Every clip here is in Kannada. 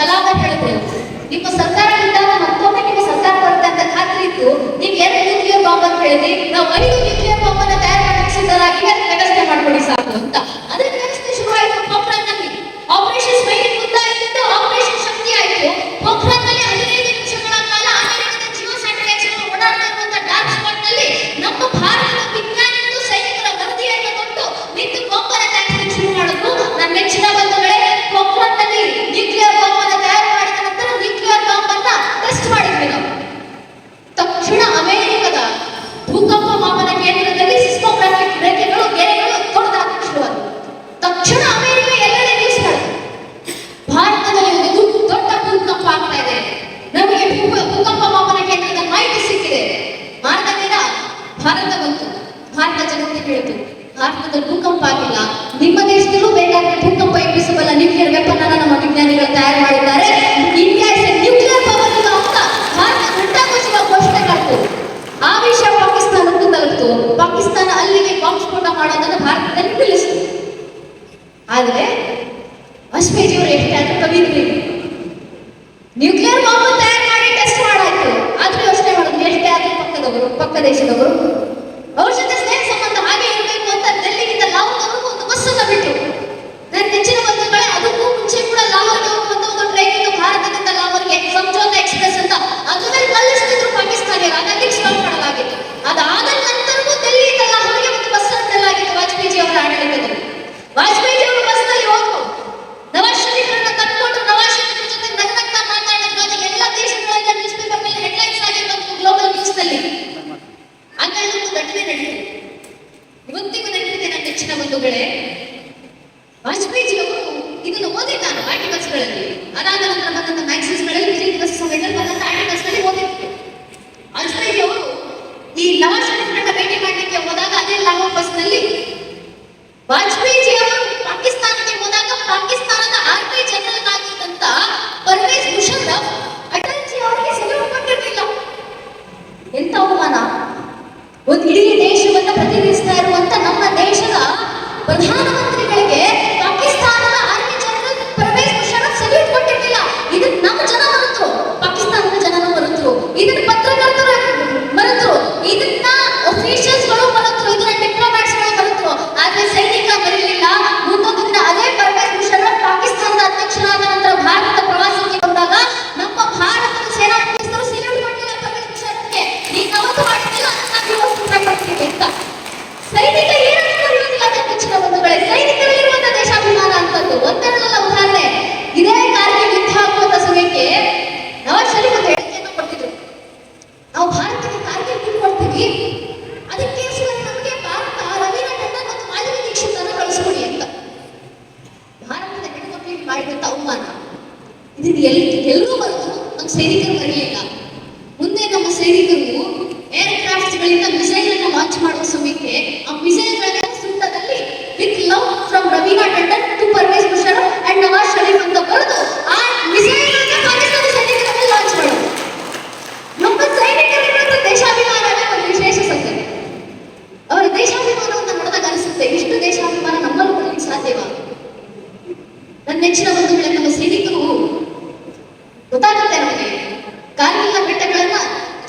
ಕಲಾಪ ಹೇಳಿದ್ರು. ನಿಮ್ಮ ಸರ್ಕಾರದಿಂದ ಮತ್ತೊಮ್ಮೆ ನಿಮ್ಮ ಸರ್ಕಾರ ಬರುತ್ತೆ ಅಂತ ಖಾತ್ರಿ ಇತ್ತು. ನೀವು ಎರಡು ನ್ಯೂಕ್ಲಿಯರ್ ಬಾಂಬ್ ಅಂತ ಹೇಳಿದ್ರಿ. ನಾವು ಐದು ನ್ಯೂಕ್ಲಿಯರ್ ಬಾಂಬ್ ಅನ್ನ ತಯಾರು ಮಾಡಿ ವ್ಯವಸ್ಥೆ ಮಾಡ್ಕೊಡಿ ಸಾಕು ಅಂತ. ಭಾರತ ಬಂತು ಭಾರತ ಜನತೆ ಕೇಳಿತು ಭಾರತದಲ್ಲಿ ಭೂಕಂಪ ಆಗಿಲ್ಲ. ನಿಮ್ಮ ದೇಶದಲ್ಲೂ ಬೇಕಾದ್ರೆ ಭೂಕಂಪ ಎಬ್ಬಿಸಬಲ್ಲ ನ್ಯೂಕ್ಲಿಯರ್ ವೆಪನ್ ನಮ್ಮ ವಿಜ್ಞಾನಿಗಳು ತಯಾರು ಮಾಡಿದ್ದಾರೆ. ಇಂಡಿಯಾ ಇಸ್ ನ್ಯೂಕ್ಲಿಯರ್ ಪವರ್ ಅಂತ ಭಾರತ ಉಂಟಾಗೋಸುವ ಘೋಷಣೆ ಮಾಡ್ತು. ಆ ವಿಷಯ ಪಾಕಿಸ್ತಾನಕ್ಕೂ ತಲುಪ್ತು. ಪಾಕಿಸ್ತಾನ ಅಲ್ಲಿಗೆ ಬಾಂಬ್ ಸ್ಫೋಟ ಮಾಡೋದನ್ನ ಭಾರತದಲ್ಲಿ ನಿಲ್ಲಿಸಿತು. ಆದರೆ ವಾಜಪೇಯಿ ಅವರು ಎಷ್ಟೇ ಆದ್ರೂ ಕವಿದ್ರು ನ್ಯೂಕ್ಲಿಯರ್ ಬಾಂಬ್ ತಯಾರು ಪಕ್ಕದವರು ಪಕ್ಕ ದೇಶದವರು. ಅವ್ರ ಜೊತೆ ಸ್ನೇಹ ಸಂಬಂಧ ಹಾಗೆ ಇರಬೇಕು ಅಂತ ಡೆಲ್ಲಿಗಿಂತ ಲಾಹೋರ್ವರೆಗೂ ಒಂದು ಬಸ್ಸನ್ನು ಬಿಟ್ಟು ನನ್ನ ಒಂದು ಬಂಧುಗಳೇ, ಅದಕ್ಕೂ ಮುಂಚೆ ಕೂಡ ಲಾಹೋರ್ಗೆ ಹೋಗುವಂತ ಒಂದು ಟ್ರೈನಿಂದ ಭಾರತದಿಂದ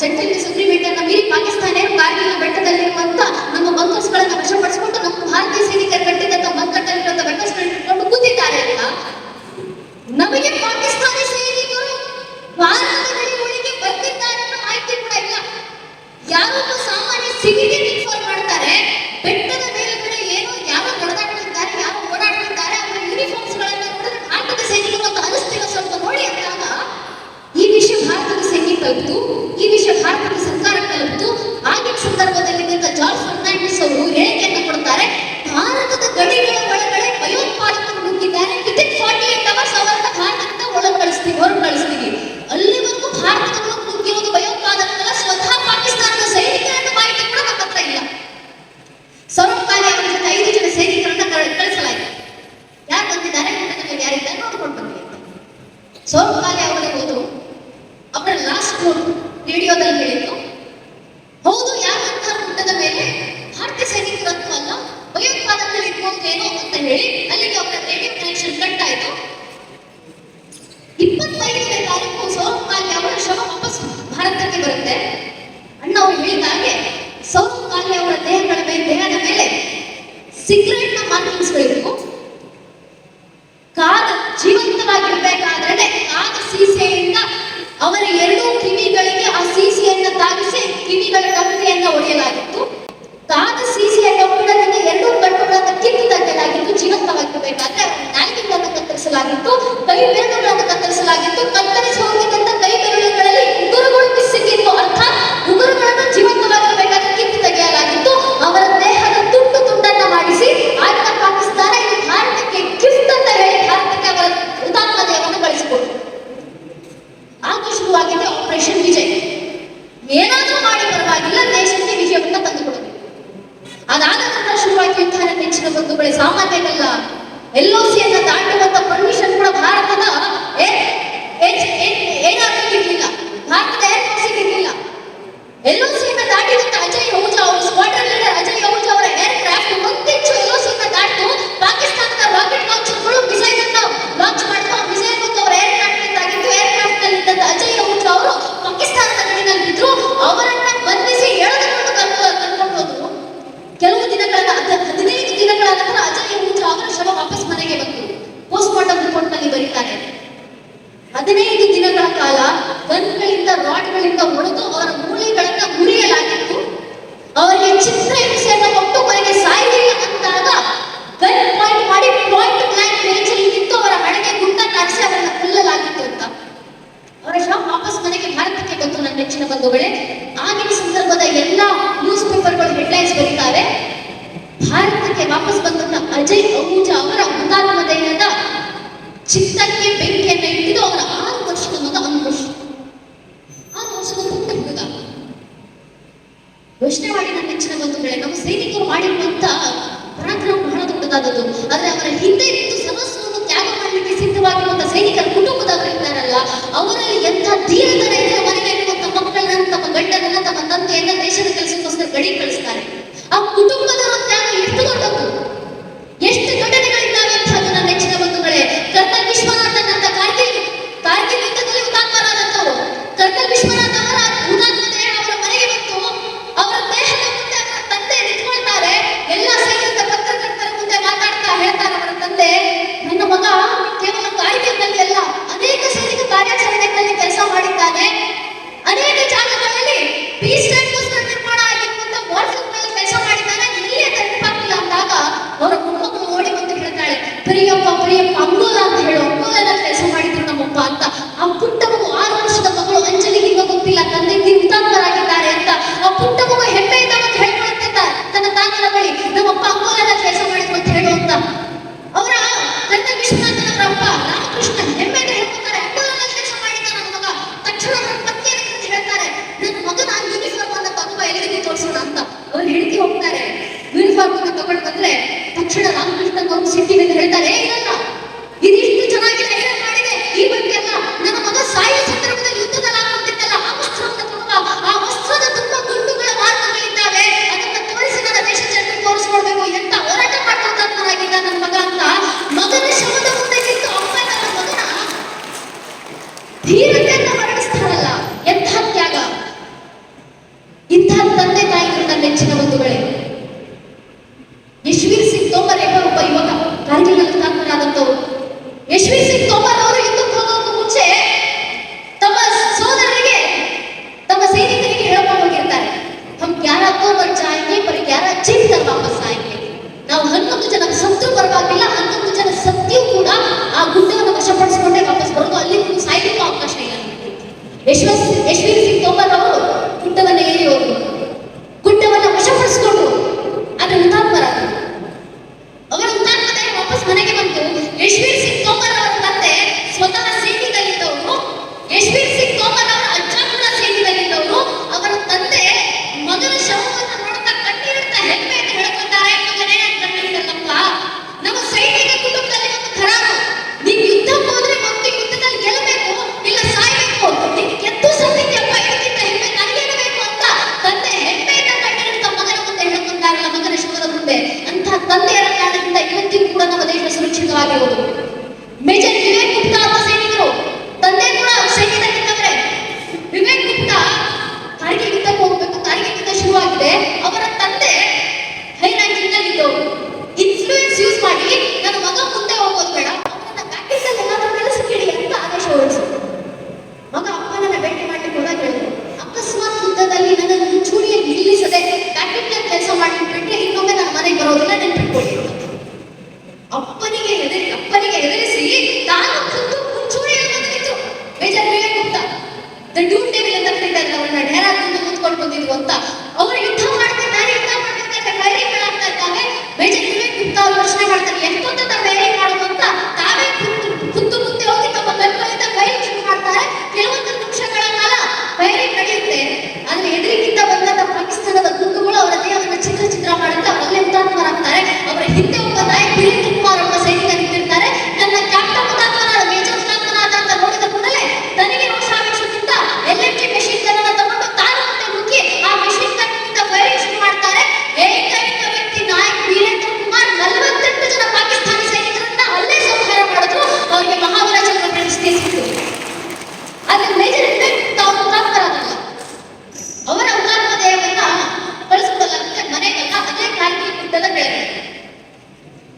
ಜಂಟಿ ಸುಗ್ರೀವೇಟ್ ಅನ್ನ ಮೀರಿ ಪಾಕಿಸ್ತಾನ ಕಾರ್ಗಿಲ್ ಬೆಟ್ಟದಲ್ಲಿರುವಂತಹ ನಮ್ಮ ಬಂಕರ್ಸ್ಗಳನ್ನು ವಶಪಡಿಸಿಕೊಂಡು ನಮ್ಮ ಭಾರತೀಯ ಸೈನಿಕರ ಕಲಿತು ಈ ವಿಷಯ ಭಾರತದ ಭಾರತಕ್ಕೆ ವಾಪಸ್ ಬಂದಂತ ಅಜಯ್ ಅಹೂಜಾ ಅವರ ಹುತಾತ್ಮತೆಯಿಂದ ಚಿತ್ತಕ್ಕೆ ಬೆಂಕಿಯನ್ನು ಇಟ್ಟಿದ್ದು ಅವರ ಆರು ವರ್ಷದ ಮಗ ಒಂದು ವರ್ಷ ಆರು ವರ್ಷದ ಪುಟ್ಟ ಹುಡುಗ ಯೋಚನೆ ಮಾಡಿ ನನ್ನ ನೆಚ್ಚಿನ ಬಂಧುಗಳೇ ನಮ್ಮ ಸೈನಿಕರು ಮಾಡಿರುವಂತ ಪರಾಕ್ರಮ ಬಹಳ ದೊಡ್ಡದಾದದ್ದು. ಆದ್ರೆ ಅವರ ಹಿಂದೆ ನಿಂತು ಸಮಸ್ಯವನ್ನು ತ್ಯಾಗ ಮಾಡಲಿಕ್ಕೆ ಸಿದ್ಧವಾಗಿರುವಂತಹ ಸೈನಿಕರ ಕುಟುಂಬದವರು ಇದ್ದಾರಲ್ಲ, ಅವರಲ್ಲಿ ಎಂತ ಧೀರತನ ಮನೆಗೆ ಮಕ್ಕಳನ್ನ, ತಮ್ಮ ಗಂಡನನ್ನ, ತಮ್ಮ ತಂದೆಯನ್ನ ದೇಶದ ಕೆಲಸಕ್ಕೋಸ್ಕರ ಗಡಿ ಕಳಿಸ್ತಾರೆ. ಆ ಕುಟುಂಬದವರು 你知这个 ತಕ್ಷಣ ರಾಮಕೃಷ್ಣ ಅವರು ಸಿಟ್ಟಿನಲ್ಲಿ ಹೇಳ್ತಾರೆ. ಇದನ್ನ ಚಿಟ್ಗಳು ವಾಪಸ್ ಆಯ್ಕೆ ನಾವು ಹನ್ನೊಂದು ಜನ ಸತ್ತು ಬರವಾಗಿಲ್ಲ ಹನ್ನೊಂದು ಜನ ಸತ್ಯೂ ಕೂಡ ಆ ಗುಡ್ಡವನ್ನು ವಶಪಡಿಸಿಕೊಂಡೇ ವಾಪಸ್ ಬರೋದು ಅಲ್ಲಿ ಸಾಯ್ಲಿಕ್ಕೂ ಅವಕಾಶ ಇಲ್ಲ. ಯಶಸ್ವಿ ಯಶಸ್ವಿ ತಂದೆಯರ ಜ್ಞಾನದಿಂದ ಇವತ್ತಿಗೂ ಕೂಡ ನಮ್ಮ ದೇಶ ಸುರಕ್ಷಿತವಾಗಿರುವುದು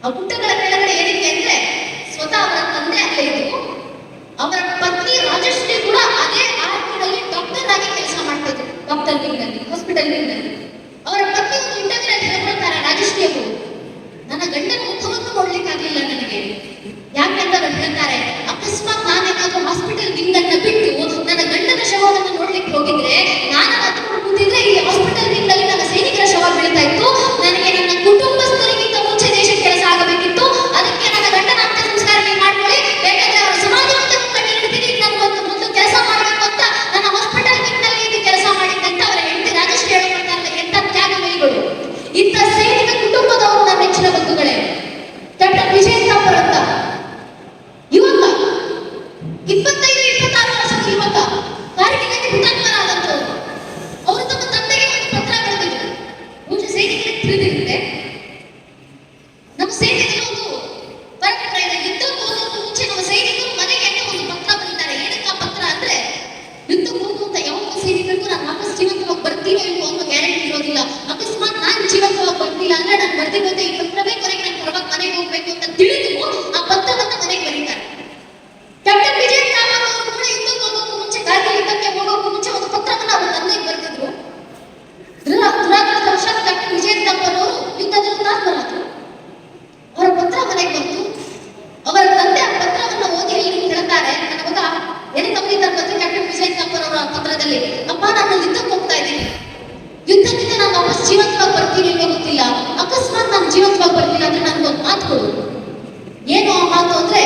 ಆ ಪುಟ್ಟಗಳ ಕೆಳಗಡೆ ಏನಿದೆ ಅಂದ್ರೆ ಸ್ವತಃ ಅವರ ತಂದೆ ಅಲ್ಲೇ ಇದ್ದು ಅವರ ಪತ್ನಿ ರಾಜಶ್ರೀ ಕೂಡ ಅದೇ ಆರ್ಮಿನಲ್ಲಿ ಡಾಕ್ಟರ್ ಆಗಿ ಕೆಲಸ ಮಾಡ್ತಾ ಡಾಕ್ಟರ್ ವಿಂಗ್ನಲ್ಲಿ ಹಾಸ್ಪಿಟಲ್ ಅವರ ಪತ್ನಿ ಒಂದು ಇಂಟರ್ವ್ಯೂ ಹೇಳ್ಕೊಳ್ತಾರೆ ರಾಜಶ್ರೀ ಅವರು. ನನ್ನ ಗಂಡನ ಮುಖವನ್ನು ನೋಡ್ಲಿಕ್ಕಾಗಲಿಲ್ಲ ನನಗೆ. ಯಾಕಂದ್ರೆ ಅವರು ಹೇಳ್ತಾರೆ, ಅಕಸ್ಮಾತ್ ನಾನೇನಾದ್ರೂ ಹಾಸ್ಪಿಟಲ್ ವಿಂಗ್ ಬಿಟ್ಟು ನನ್ನ ಗಂಡನ ಶವವನ್ನು ನೋಡ್ಲಿಕ್ಕೆ ಹೋಗಿದ್ರೆ ನಾನು ಮಾತ್ರ ಕೂತಿದ್ರೆ ಈ ಹಾಸ್ಪಿಟಲ್ ನಿಮ್ಮಲ್ಲಿ ನಲ್ಲಿ ನನ್ನ ಸೈನಿಕರ ಶವ ಬೆಳೀತಾ ಇತ್ತು. ಅವರ ತಂದೆ ಆ ಪತ್ರವನ್ನು ಓದಿ ಇಲ್ಲಿ ಹೇಳ್ತಾರೆ ನನ್ನ ಮಗ ನೆನೆ ನನ್ನ ತಂದೆ ಕ್ಯಾಪ್ಟನ್ ವಿಜಯ್ ಕಂಪರ್ ಅವರ ಪತ್ರದಲ್ಲಿ, ಅಪ್ಪ, ನಾನು ಯುದ್ಧಕ್ಕೆ ಹೋಗ್ತಾ ಇದ್ದೀನಿ. ಯುದ್ಧದಿಂದ ನಾನು ವಾಪಸ್ ಜೀವಂತವಾಗಿ ಬರ್ತೀನಿ ಅಂತ ಗೊತ್ತಿಲ್ಲ. ಅಕಸ್ಮಾತ್ ನಾನು ಜೀವಂತವಾಗಿ ಬರ್ತೀನಿ ಅಂದ್ರೆ ಒಂದು ಮಾತು ಕೊಡು. ಏನು ಆ ಮಾತು ಅಂದ್ರೆ,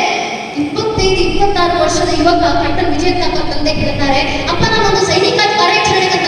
ಇಪ್ಪತ್ತೈದು, ಇಪ್ಪತ್ತಾರು ವರ್ಷದ ಯುವಕ ಕ್ಯಾಪ್ಟನ್ ವಿಜಯ್ ಕಂಪರ್ ತಂದೆ ಕೇಳ್ತಾರೆ, ಅಪ್ಪ ಒಂದು ಸೈನಿಕ ಕಾರ್ಯಾಚರಣೆಗೆ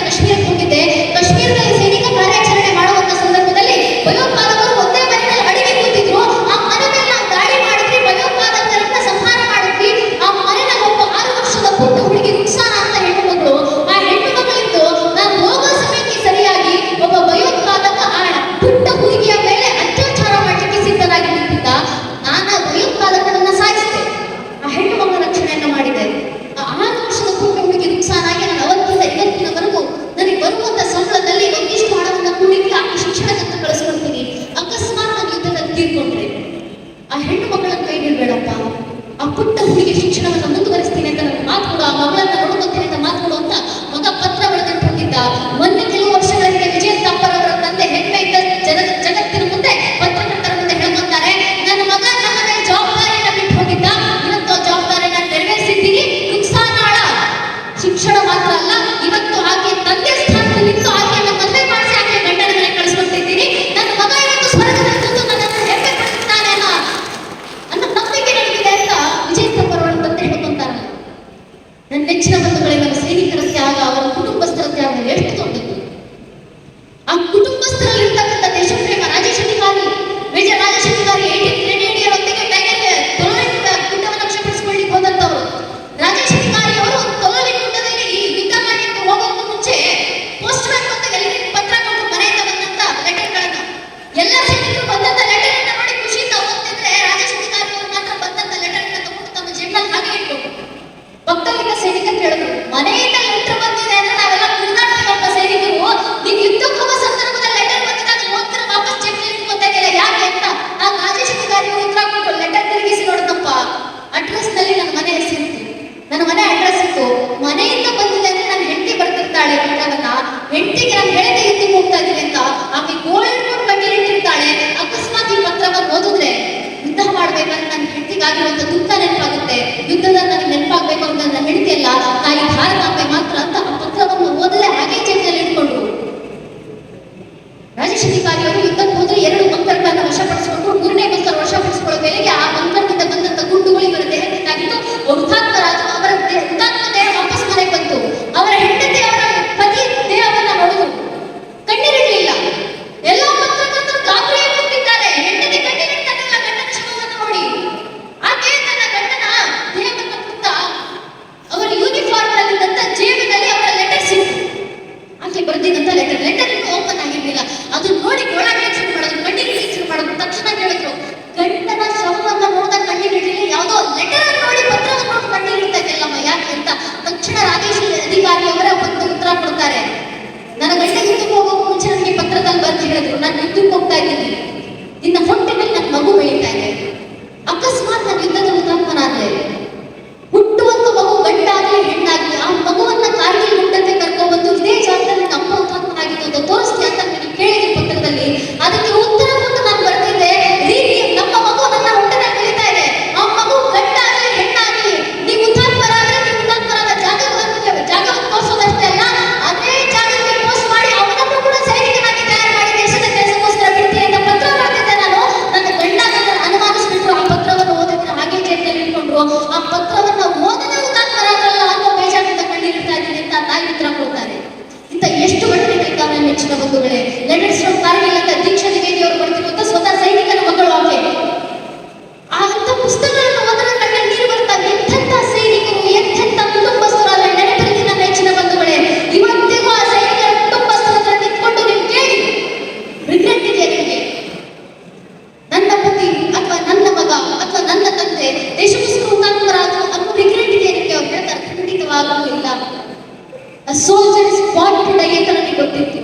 ಸೋಲ್ಜರ್ ಇಸ್ ಬಾರ್ನ್ ಟು ಅಂತ ನನಗೆ ಗೊತ್ತಿತ್ತು.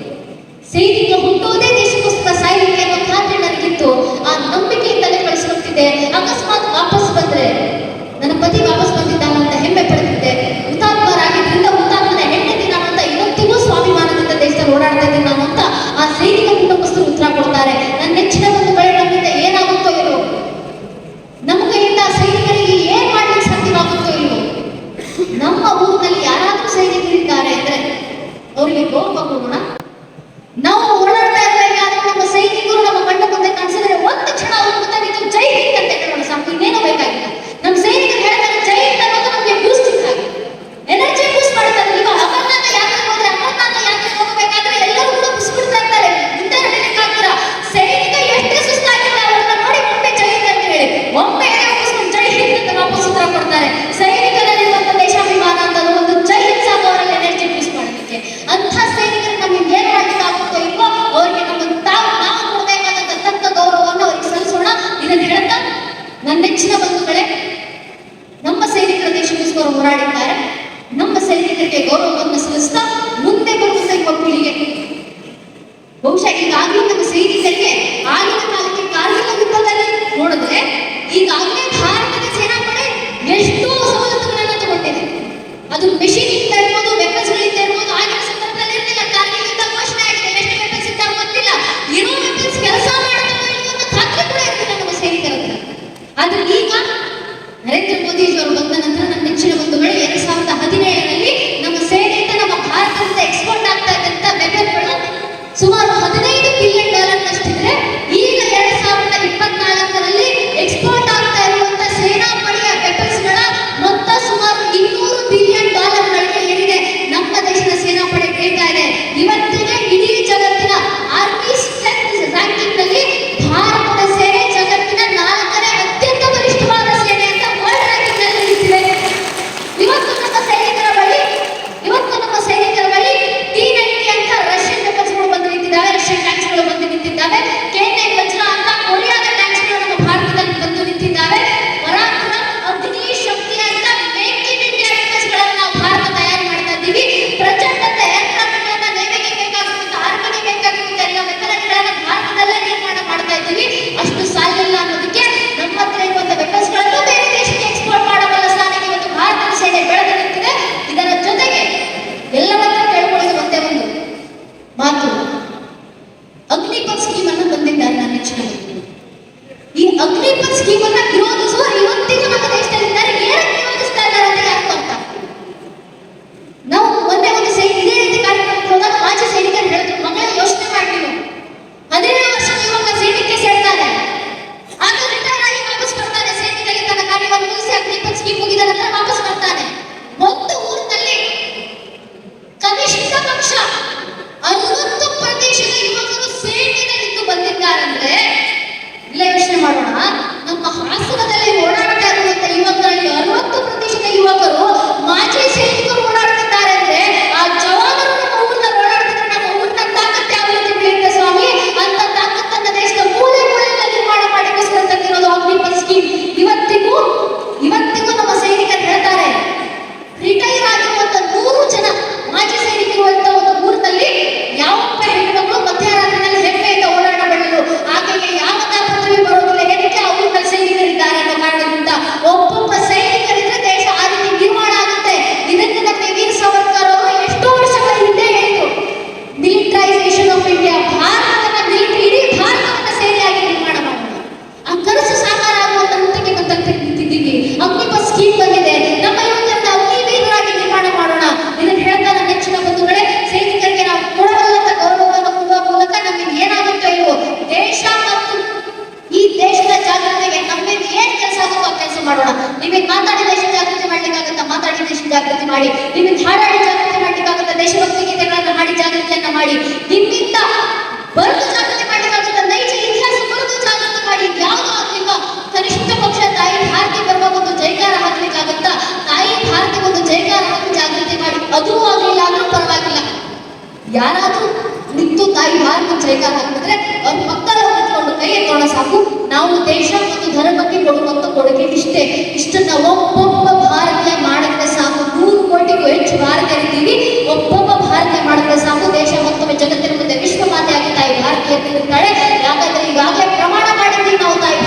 ಸೈನಿಕ ಹುಟ್ಟುವುದೇ ದೇಶಕ್ಕೋಸ್ಕರ ಸಾಯಲಿಕ್ಕೆ ಅನ್ನೋ ಖಾತೆ ನನಗಿತ್ತು. ಆ ನಂಬಿಕೆಯಿಂದಲೇ ಕಳಿಸ್ಕೊಳ್ತಿದ್ದೆ ಅಕಸ್ಮಾತ್ ವಾಪಸ್ ಬಂದ್ರೆ ನನ್ನ ಪತಿ ವಾಪಸ್ ಬಂದ ಅದು ಮೆಷಿನ್ ಮಾಡಿ ನಿಮ್ಮ ಹಾರಾಡಿ ಜಾಗೃತಿ ಮಾಡಲಿಕ್ಕಾಗುತ್ತ ದೇಶಭಕ್ತಿ ಗೀತೆಗಳನ್ನು ಹಾಡಿ ಜಾಗೃತಿಯನ್ನು ಮಾಡಿ, ನಿಮ್ಮಿಂದ ಬರೆದು ಜಾಗೃತಿ ಮಾಡ್ಲಿಕ್ಕಾಗುತ್ತೆ ನೈಜ ಇತಿಹಾಸ ಬರೆದು ಜಾಗೃತಿ ಮಾಡಿ, ಯಾವುದೋ ನಿಮ್ಮ ಕನಿಷ್ಠ ಪಕ್ಷ ತಾಯಿ ಭಾರತಿ ಬರುವಾಗ ಒಂದು ಜೈಕಾರ ಹಾಕ್ಲಿಕ್ಕಾಗುತ್ತಾ ತಾಯಿ ಭಾರತಿ ಒಂದು ಜೈಕಾರ ಹಾಕಿ ಜಾಗೃತಿ ಮಾಡಿ, ಅದೂ ಆಗಲಿಲ್ಲ ಆದ್ರೂ ಪರವಾಗಿಲ್ಲ. ಯಾರಾದ್ರೂ ನಿಂತು ತಾಯಿ ಭಾರತಿ ಜೈಕಾರ ಹಾಕಿದ್ರೆ ಅವ್ರ ಮಕ್ಕಳ ನಿಂತ್ಕೊಂಡು ಕೈ ಎತ್ತೋಣ ಸಾಕು. ನಾವು ದೇಶ ಮತ್ತು ಧರ್ಮಕ್ಕೆ ಕೊಡುವಂತ ಕೊಡುಗೆ ಇಷ್ಟೇ. ಇಷ್ಟನ್ನ ಒಬ್ಬೊಬ್ಬ ಹೆಚ್ಚು ಭಾರತೀಯ ಇದ್ದೀವಿ ಒಬ್ಬೊಬ್ಬ ಭಾರತೀಯ ಮಾಡಿದ್ರೆ ಸಾಕು, ದೇಶ ಮತ್ತೊಮ್ಮೆ ಜಗತ್ತಿನ ಮುಂದೆ ವಿಶ್ವ ಮಾತೆ ಆಗಿ ತಾಯಿ ಭಾರತೀಯ ಯಾಕಂದ್ರೆ ಈಗಾಗಲೇ ಪ್ರಮಾಣ ಮಾಡಿದ್ದೀವಿ ನಾವು ತಾಯಿ